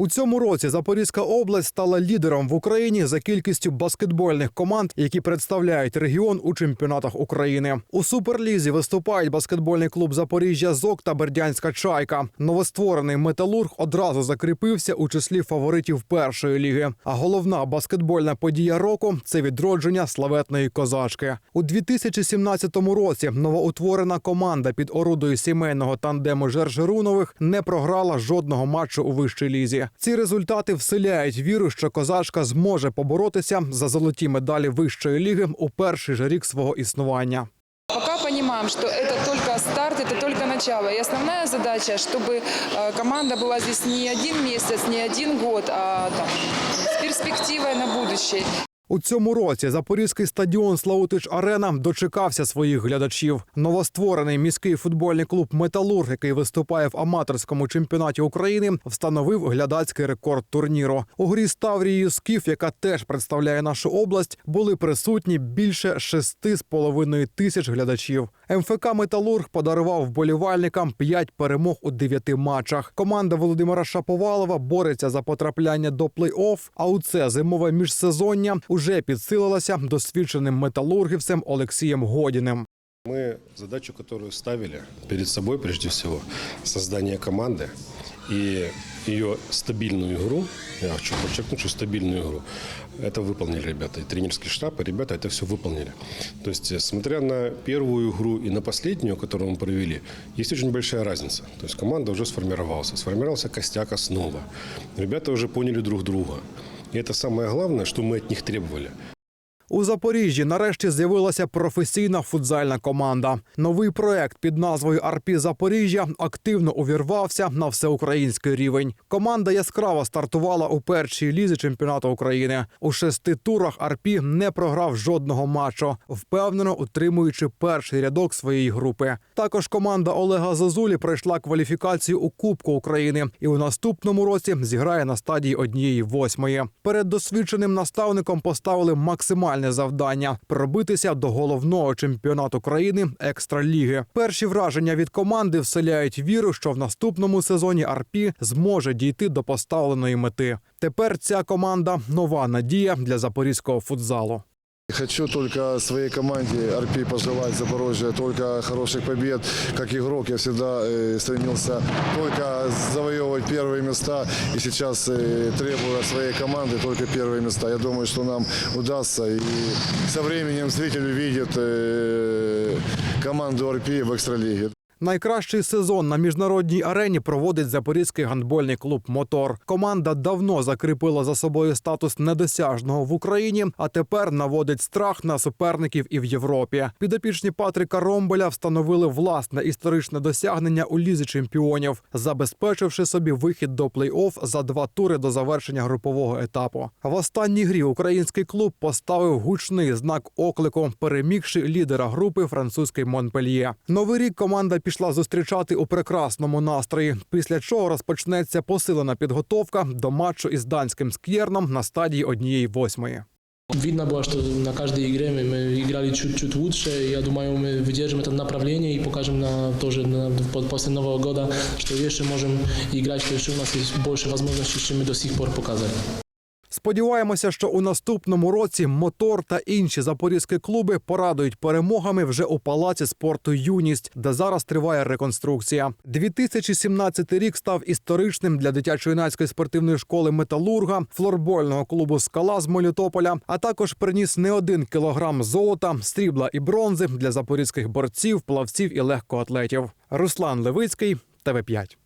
У цьому році Запорізька область стала лідером в Україні за кількістю баскетбольних команд, які представляють регіон у чемпіонатах України. У суперлізі виступають баскетбольний клуб Запоріжжя ЗОК та Бердянська Чайка. Новостворений металург одразу закріпився у числі фаворитів першої ліги. А головна баскетбольна подія року це відродження славетної козачки. У 2017 році новоутворена команда під орудою сімейного тандему Жержерунових не програла жодного матчу у вищій лізі. Ці результати вселяють віру, що козачка зможе поборотися за золоті медалі вищої ліги у перший же рік свого існування. Пока понимаем, что это только старт, это только начало. И основная задача, чтобы э, команда была здесь не один месяц, не один год, а там, с перспективой на будущее. У цьому році запорізький стадіон Славутич Арена дочекався своїх глядачів. Новостворений міський футбольний клуб Металург, який виступає в аматорському чемпіонаті України, встановив глядацький рекорд турніру. У грі Ставрії Скіф, яка теж представляє нашу область, були присутні більше шести з половиною тисяч глядачів. МФК Металург подарував вболівальникам п'ять перемог у дев'яти матчах. Команда Володимира Шаповалова бореться за потрапляння до плей-офф. А у це зимове міжсезоння уже підсилилася досвідченим металургівцем Олексієм Годіним. Мы задачу, которую ставили перед собой, прежде всего, создание команды и ее стабильную игру, я хочу подчеркнуть, что стабильную игру, это выполнили ребята. И тренерский штаб, и ребята это все выполнили. То есть, э, смотря на первую игру и на последнюю, которую мы провели, есть очень большая разница. То есть, команда уже сформировалась, сформировался костяк основа. Ребята уже поняли друг друга. И это самое главное, что мы от них требовали. У Запоріжжі нарешті з'явилася професійна футзальна команда. Новий проект під назвою Арпі Запоріжжя активно увірвався на всеукраїнський рівень. Команда яскраво стартувала у першій лізі чемпіонату України. У шести турах Арпі не програв жодного матчу, впевнено утримуючи перший рядок своєї групи. Також команда Олега Зозулі пройшла кваліфікацію у Кубку України і у наступному році зіграє на стадії однієї восьмої. Перед досвідченим наставником поставили максимальне завдання пробитися до головного чемпіонату країни екстраліги. Перші враження від команди вселяють віру, що в наступному сезоні Арпі зможе дійти до поставленої мети. Тепер ця команда нова надія для запорізького футзалу. Хочу только своей команде РП пожелать Запорожья только хороших побед. Как игрок я всегда э, стремился только завоевывать первые места. И сейчас э, требую от своей команды только первые места. Я думаю, что нам удастся. И со временем зритель увидит э, команду РП в экстралиге. Найкращий сезон на міжнародній арені проводить запорізький гандбольний клуб Мотор. Команда давно закріпила за собою статус недосяжного в Україні, а тепер наводить страх на суперників і в Європі. Підопічні Патріка Ромбеля встановили власне історичне досягнення у лізі чемпіонів, забезпечивши собі вихід до плей-офф за два тури до завершення групового етапу. В останній грі український клуб поставив гучний знак оклику, перемігши лідера групи французький Монпельє. Новий рік команда пішла зустрічати у прекрасному настрої. Після чого розпочнеться посилена підготовка до матчу із данським ск'єрном на стадії однієї восьмої. Видно было, что на каждой игре мы, мы играли чуть-чуть лучше. Я думаю, мы выдержим это направление и покажем на, тоже на, по- после Нового года, что еще можем играть, что еще у нас есть больше возможностей, чем мы до сих пор показали. Сподіваємося, що у наступному році мотор та інші запорізькі клуби порадують перемогами вже у палаці спорту Юність, де зараз триває реконструкція. 2017 рік став історичним для дитячо-юнацької спортивної школи металурга, флорбольного клубу Скала з Мелітополя, а також приніс не один кілограм золота, срібла і бронзи для запорізьких борців, плавців і легкоатлетів. Руслан Левицький, ТВ 5